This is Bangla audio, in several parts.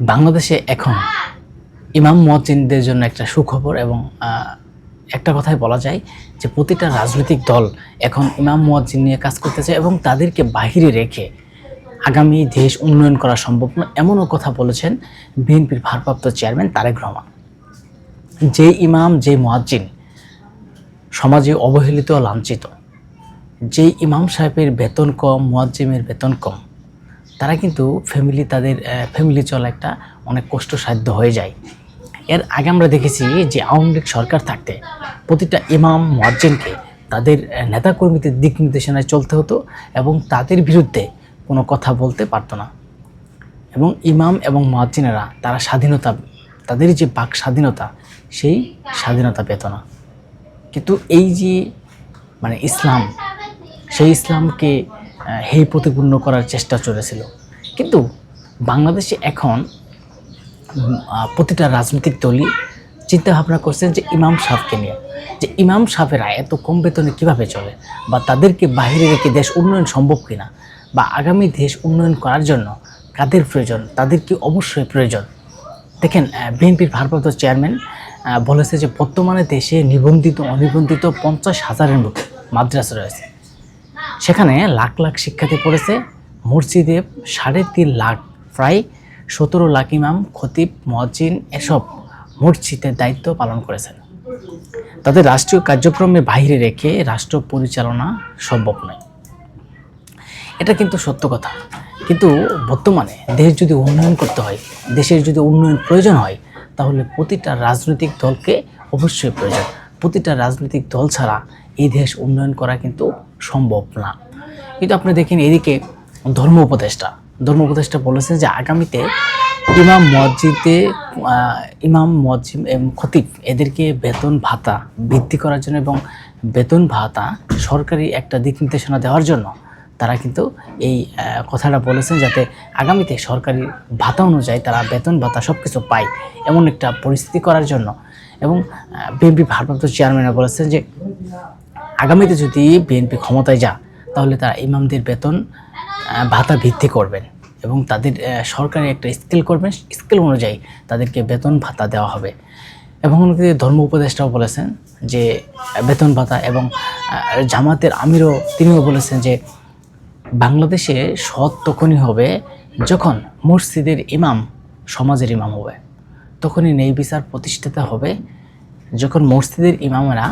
বাংলাদেশে এখন ইমাম মুয়াজ্জিনদের জন্য একটা সুখবর এবং একটা কথাই বলা যায় যে প্রতিটা রাজনৈতিক দল এখন ইমাম মুয়াজ্জিন নিয়ে কাজ করতেছে এবং তাদেরকে বাহিরে রেখে আগামী দেশ উন্নয়ন করা সম্ভব নয় এমনও কথা বলেছেন বিএনপির ভারপ্রাপ্ত চেয়ারম্যান তারেক রহমান। যে ইমাম, যে মুয়াজ্জিন সমাজে অবহেলিত লাঞ্ছিত, যে ইমাম সাহেবের বেতন কম মুয়াজ্জিমের বেতন কম তারা কিন্তু ফ্যামিলি তাদের ফ্যামিলি চলা একটা অনেক কষ্টসাধ্য হয়ে যায়। এর আগে আমরা দেখেছি যে আওয়ামী লীগ সরকার থাকতে প্রতিটা ইমাম, মুয়াজ্জিনকে তাদের নেতাকর্মীদের দিক নির্দেশনায় চলতে হতো এবং তাদের বিরুদ্ধে কোনো কথা বলতে পারতো না। এবং ইমাম এবং মুয়াজ্জিনেরা তারা স্বাধীনতা, তাদের যে বাক স্বাধীনতা, সেই স্বাধীনতা পেত না। কিন্তু এই যে মানে ইসলাম, সেই ইসলামকে হেয় প্রতিপূর্ণ করার চেষ্টা চলেছিল। কিন্তু বাংলাদেশে এখন প্রতিটা রাজনৈতিক দলই চিন্তা ভাবনা করছেন যে ইমাম সাহেবকে নিয়ে। যে ইমাম সাহেবেরা এত কম বেতনে কীভাবে চলে? বা তাদেরকে বাইরে রেখে দেশ উন্নয়ন সম্ভব কিনা? বা আগামী দেশ উন্নয়ন করার জন্য কাদের প্রয়োজন? তাদের কি অবশ্যই প্রয়োজন? দেখেন বিএনপির ভারপ্রাপ্ত চেয়ারম্যান বলেছে যে বর্তমানে দেশে নিবন্ধিত, অনিবন্ধিত পঞ্চাশ হাজারের মতো মাদ্রাসা রয়েছে। সেখানে লাখ লাখ শিক্ষার্থী পড়েছে। মসজিদে সাড়ে তিন লাখ প্রায় সতেরো লাখ ইমাম, খতিব মজিন এসব মসজিদের দায়িত্ব পালন করেছেন। তাদের রাষ্ট্রীয় কার্যক্রমে বাইরে রেখে রাষ্ট্র পরিচালনা সম্ভব নয়। এটা কিন্তু সত্য কথা। কিন্তু বর্তমানে দেশ যদি উন্নয়ন করতে হয়, দেশের যদি উন্নয়ন প্রয়োজন হয়, তাহলে প্রতিটা রাজনৈতিক দলকে অবশ্যই প্রয়োজন। প্রতিটা রাজনৈতিক দল ছাড়া এই দেশ উন্নয়ন করা কিন্তু সম্ভব না। কিন্তু আপনি দেখেন এদিকে ধর্ম উপদেষ্টা ধর্ম উপদেষ্টা বলেছেন যে আগামীতে ইমাম মসজিদে ইমাম মসজিদ খতিব এদেরকে বেতন ভাতা বৃদ্ধি করার জন্য এবং বেতন ভাতা সরকারি একটা দিক নির্দেশনা দেওয়ার জন্য তারা কিন্তু এই কথাটা বলেছেন যাতে আগামীতে সরকারি ভাতা অনুযায়ী তারা বেতন ভাতা সব কিছু পায় এমন একটা পরিস্থিতি করার জন্য। এবং বিএনপি ভারপ্রাপ্ত চেয়ারম্যানরা বলেছেন যে আগামীতে যদি বিএনপি ক্ষমতায় যা তাহলে তারা ইমামদের বেতন ভাতা ভিত্তি করবেন এবং তাদের সরকারি একটা স্কেল করবেন। স্কেল অনুযায়ী তাদেরকে বেতন ভাতা দেওয়া হবে। এবং অন্যদিকে ধর্ম উপদেষ্টাও বলেছেন যে, বেতন ভাতা এবং জামাতের আমিরও তিনিও বলেছেন যে, বাংলাদেশে সৎ তখনই হবে যখন মসজিদের ইমাম সমাজের ইমাম হবে। তখনই ন্যায় বিচার প্রতিষ্ঠিত হবে যখন মসজিদের ইমামেরা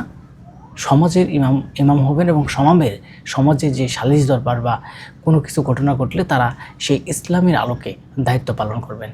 সমাজের ইমাম ইমাম হবেন এবং সমাবের সমাজে যে সালিস দরবার বা কোনো কিছু ঘটনা ঘটলে তারা সেই ইসলামের আলোকে দায়িত্ব পালন করবেন।